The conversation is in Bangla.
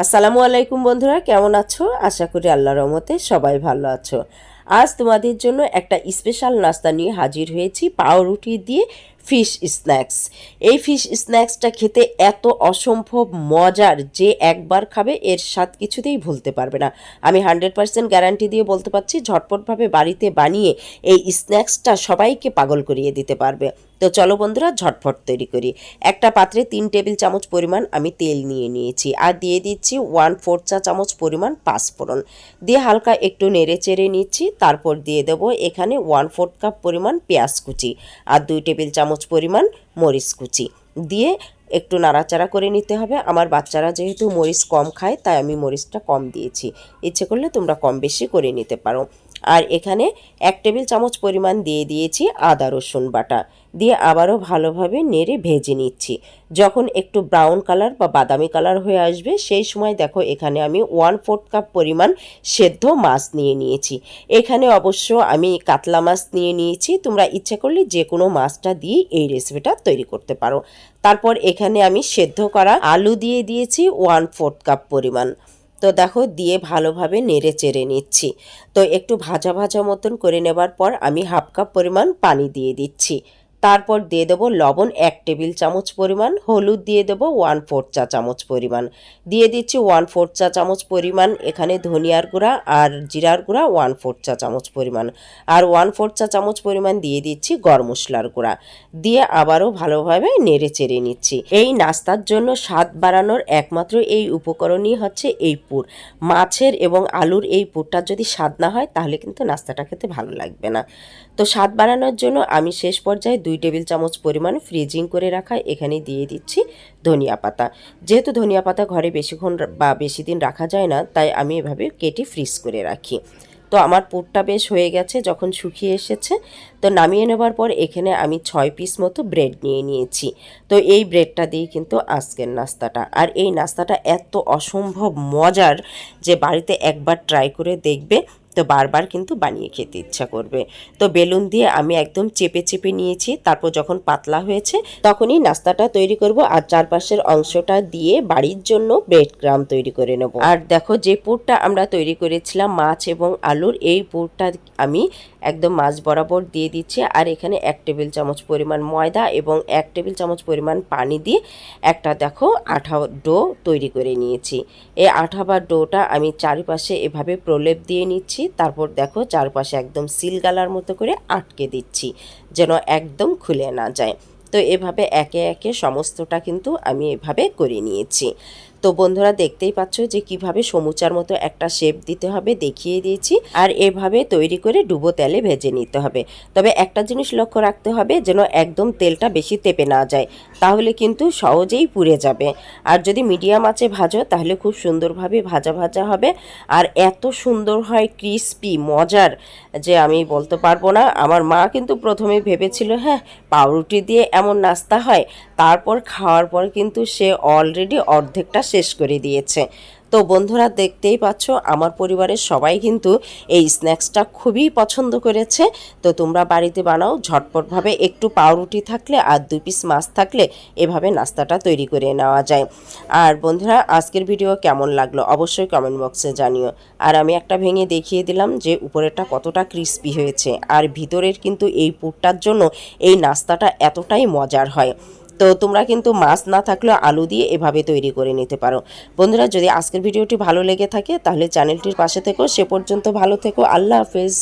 আসসালামু আলাইকুম বন্ধুরা, কেমন আছো? আশা করি আল্লাহর রহমতে সবাই ভালো আছো। আজ তোমাদের জন্য একটা স্পেশাল নাস্তা নিয়ে হাজির হয়েছি, পাউরুটি দিয়ে ফিশ স্ন্যাক্স এই ফিশ স্ন্যাক্সটা খেতে এত অসম্ভব মজার যে একবার খাবে এর স্বাদ কিছুতেই ভুলতে পারবে না। আমি হান্ড্রেড পার্সেন্ট গ্যারান্টি দিয়ে বলতে পারছি, ঝটপটভাবে বাড়িতে বানিয়ে এই স্ন্যাক্সটা সবাইকে পাগল করিয়ে দিতে পারবে। তো চলো বন্ধুরা ঝটফট তৈরি করি। একটা পাত্রে তিন টেবিল চামচ পরিমাণ আমি তেল নিয়ে নিয়েছি আর দিয়ে দিচ্ছি ওয়ান ফোর চা চামচ পরিমাণ পাঁচফোড়ন। দিয়ে হালকা একটু নেড়ে চেড়ে নিচ্ছি, তারপর দিয়ে দেবো এখানে ওয়ান ফোর্থ কাপ পরিমাণ পেঁয়াজ কুচি আর দুই টেবিল চামচ পরিমাণ মরিচ কুচি। দিয়ে একটু নাড়াচাড়া করে নিতে হবে। আমার বাচ্চারা যেহেতু মরিচ কম খায়, তাই আমি মরিচটা কম দিয়েছি। ইচ্ছে করলে তোমরা কম বেশি করে নিতে পারো। আর এখানে এক টেবিল চামচ পরিমাণ দিয়ে দিয়েছি আদা, রসুন বাটা। দিয়ে আবারও ভালোভাবে নেড়ে ভেজে নিচ্ছি। যখন একটু ব্রাউন কালার বা বাদামি কালার হয়ে আসবে, সেই সময় দেখো এখানে আমি ওয়ান ফোর্থ কাপ পরিমাণ সেদ্ধ মাছ নিয়ে নিয়েছি। এখানে অবশ্য আমি কাতলা মাছ নিয়ে নিয়েছি। তোমরা ইচ্ছে করলে যে কোনো মাছটা দিয়ে এই রেসিপিটা তৈরি করতে পারো। তারপর এখানে আমি সেদ্ধ করা আলু দিয়ে দিয়েছি ওয়ান ফোর্থ কাপ পরিমাণ। তো দেখো, দিয়ে ভালোভাবে নেড়ে চেড়ে নিচ্ছি। তো একটু ভাজা ভাজা মতন করে নেবার পর আমি হাফ কাপ পরিমাণ পানি দিয়ে দিচ্ছি। তারপর দিয়ে দেবো লবণ এক টেবিল চামচ পরিমাণ, হলুদ দিয়ে দেবো ওয়ান ফোর চা চামচ পরিমাণ। দিয়ে দিচ্ছি ওয়ান ফোর চা চামচ পরিমাণ, এখানে ধনিয়ার গুঁড়া আর জিরার গুঁড়া ওয়ান ফোর চা চামচ পরিমাণ। আর ওয়ান ফোর চা চামচ পরিমাণ দিয়ে দিচ্ছি গরম মশলার গুঁড়া। দিয়ে আবারও ভালোভাবে নেড়ে চেড়ে নিচ্ছি। এই নাস্তার জন্য স্বাদ বাড়ানোর একমাত্র এই উপকরণই হচ্ছে এই পুর। মাছের এবং আলুর এই পুরটার যদি স্বাদ না হয়, তাহলে কিন্তু নাস্তাটা খেতে ভালো লাগবে না। তো স্বাদ বাড়ানোর জন্য আমি শেষ পর্যায়ে দুই টেবিল চামচ পরিমাণ ফ্রিজিং করে রাখা, এখানে দিয়ে দিচ্ছি ধনিয়া পাতা। যেহেতু ধনিয়া পাতা ঘরে বেশিক্ষণ বা বেশি দিন রাখা যায় না, তাই আমি এভাবে কেটে ফ্রিজ করে রাখি। তো আমার পুরটা বেশ হয়ে গেছে, যখন শুকিয়ে এসেছে, তো নামিয়ে নেবার পর এখানে আমি ছয় পিস মতো ব্রেড নিয়ে নিয়েছি। তো এই ব্রেডটা দিয়ে কিন্তু আজকের নাস্তাটা। আর এই নাস্তাটা এত অসম্ভব মজার যে বাড়িতে একবার ট্রাই করে দেখবে তো বারবার কিন্তু বানিয়ে খেতে ইচ্ছা করবে। তো বেলুন দিয়ে আমি একদম চেপে চেপে নিয়েছি, তারপর যখন পাতলা হয়েছে তখনই নাস্তাটা তৈরি করব আর চারপাশের অংশটা দিয়ে বাড়ির জন্য ব্রেড গ্রাম তৈরি করে নেব। আর দেখো যে পুরটা আমরা তৈরি করেছিলাম, মাছ এবং আলুর, এই পুরটা আমি একদম মাছ বরাবর দিয়ে দিচ্ছি। আর এখানে এক টেবিল চামচ পরিমাণ ময়দা এবং এক টেবিল চামচ পরিমাণ পানি দিয়ে একটা দেখো আঠা ডো তৈরি করে নিয়েছি। এই আঠা বা ডোটা আমি চারিপাশে এভাবে প্রলেপ দিয়ে নিচ্ছি তারপর দেখো চারপাশে একদম সিল গালার মতো করে আটকে দিচ্ছি, যেন একদম খুলে না যায়। তো এভাবে একে একে সমস্তটা কিন্তু আমি এভাবে করে নিয়েছি। তো বন্ধুরা দেখতেই পাচ্ছ যে কীভাবে সমুচার মতো একটা শেপ দিতে হবে, দেখিয়ে দিয়েছি। আর এভাবে তৈরি করে ডুবো তেলে ভেজে নিতে হবে। তবে একটা জিনিস লক্ষ্য রাখতে হবে যেন একদম তেলটা বেশি তেপে না যায়, তাহলে কিন্তু সহজেই পুড়ে যাবে। আর যদি মিডিয়াম আছে ভাজো, তাহলে খুব সুন্দরভাবে ভাজা ভাজা হবে। আর এত সুন্দর হয় ক্রিস্পি মজার যে আমি বলতে পারব না। আমার মা কিন্তু প্রথমে ভেবেছিল হ্যাঁ পাউরুটি দিয়ে এমন নাস্তা হয় তারপর খাওয়ার পর কিন্তু সে অলরেডি অর্ধেকটা শেষ করে দিয়েছে। তো বন্ধুরা দেখতেই পাচ্ছ, আমার পরিবারের সবাই কিন্তু এই স্ন্যাক্সটা খুবই পছন্দ করেছে। তো তোমরা বাড়িতে বানাও, ঝটপটভাবে একটু পাউরুটি থাকলে আর দু পিস মাছ থাকলে এভাবে নাস্তাটা তৈরি করে নেওয়া যায়। আর বন্ধুরা, আজকের ভিডিও কেমন লাগল অবশ্যই কমেন্ট বক্সে জানিও। আর আমি একটা ভেঙে দেখিয়ে দিলাম যে উপরেরটা কতটা ক্রিস্পি হয়েছে, আর ভিতরের কিন্তু এই পুরটার জন্য এই নাস্তাটা এতটাই মজার হয়। তো তোমরা কিন্তু মাছ না থাকলেও আলু দিয়ে এভাবে তৈরি করে নিতে পারো। বন্ধুরা, যদি আজকের ভিডিওটি ভালো লেগে থাকে, তাহলে চ্যানেলটির পাশে থেকো। সে পর্যন্ত ভালো থেকো। আল্লাহ হাফেজ।